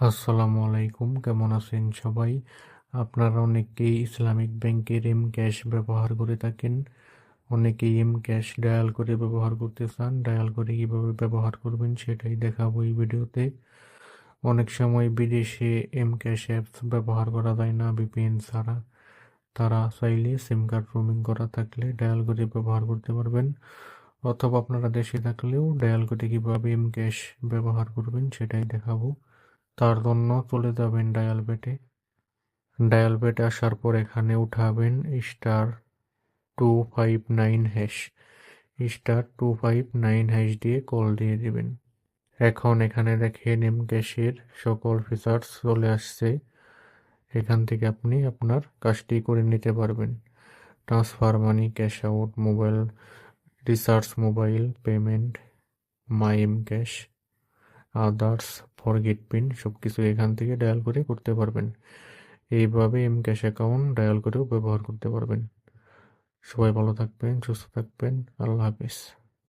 আসসালামু আলাইকুম, কেমন আছেন সবাই? আপনারা অনেকেই ইসলামিক ব্যাংকের এম ক্যাশ ব্যবহার করে থাকেন, অনেকেই এম ক্যাশ ডায়াল করে ব্যবহার করতে চান। ডায়াল করে কীভাবে ব্যবহার করবেন সেটাই দেখাবো এই ভিডিওতে। অনেক সময় বিদেশে এম ক্যাশ অ্যাপস ব্যবহার করা যায় না, ভিপিএন ছাড়া। তারা চাইলে সিম কার্ড রোমিং করা থাকলে ডায়াল করে ব্যবহার করতে পারবেন। অথবা আপনারা দেশে থাকলেও ডায়াল করে কীভাবে এম ক্যাশ ব্যবহার করবেন সেটাই দেখাবো। তার জন্য চলে যাবেন ডায়াল বেটে ডায়াল বেটে আসার পর এখানে উঠাবেন star two five nine hash. Star two five nine hash দিয়ে কল দিয়ে দেবেন। এখন এখানে দেখেন এম ক্যাশের সকল ফিচার্স চলে আসছে। এখান থেকে আপনি আপনার কাজটি করে নিতে পারবেন। Transfer money, cash out, mobile, recharge, mobile, payment, my M cash others forget PIN সব কিছু এখান থেকে ডায়াল করে করতে পারবেন। এইভাবে এম ক্যাশ অ্যাকাউন্ট ডায়াল করেও ব্যবহার করতে পারবেন। সবাই ভালো থাকবেন, সুস্থ থাকবেন, আল্লাহ হাফিজ।